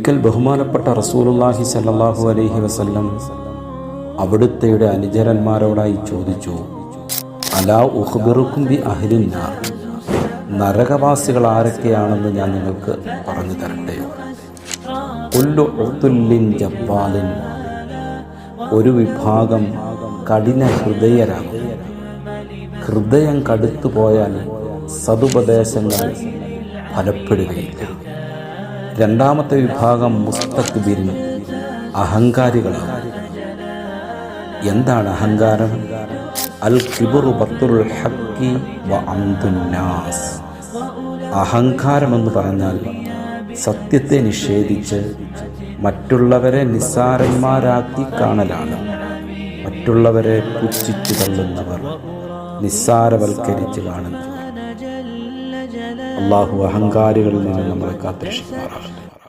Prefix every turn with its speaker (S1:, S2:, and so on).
S1: ഒരിക്കൽ ബഹുമാനപ്പെട്ട റസൂലുള്ളാഹി സല്ലാഹു അലൈഹി വസല്ലം അവിടുത്തെയുടെ അനുചരന്മാരോടായി ചോദിച്ചു അലാ ഉഹ്ബിറുക്കും ബി അഹ്ലിന്നാർ നരകവാസികൾ ആരൊക്കെയാണെന്ന് ഞാൻ നിങ്ങൾക്ക് പറഞ്ഞു തരട്ടെ. ജപ്പാലിൻ ഒരു വിഭാഗം കഠിന ഹൃദയരാണ് ഹൃദയം കടുത്തുപോയാൽ സതുപദേശങ്ങൾ ഫലപ്പെടുകയില്ല. രണ്ടാമത്തെ വിഭാഗം മുസ്തക്ബിരിൻ അഹങ്കാരികളാണ്. എന്താണ് അഹങ്കാരം? അൽ കിബുറു ബത്തുൽ ഹക്കി വ അംദുന്നാസ്. അഹങ്കാരമെന്ന് പറഞ്ഞാൽ സത്യത്തെ നിഷേധിച്ച് മറ്റുള്ളവരെ നിസ്സാരന്മാരാക്കി കാണലാണ്. മറ്റുള്ളവരെ പുച്ഛിച്ചു തള്ളുന്നവർ നിസ്സാരവൽക്കരിച്ച് കാണുന്നവർ അള്ളാഹു അഹങ്കാരികളിൽ നിന്ന് നമ്മളെ കാത്തിരക്ഷിക്കുമാറാകട്ടെ.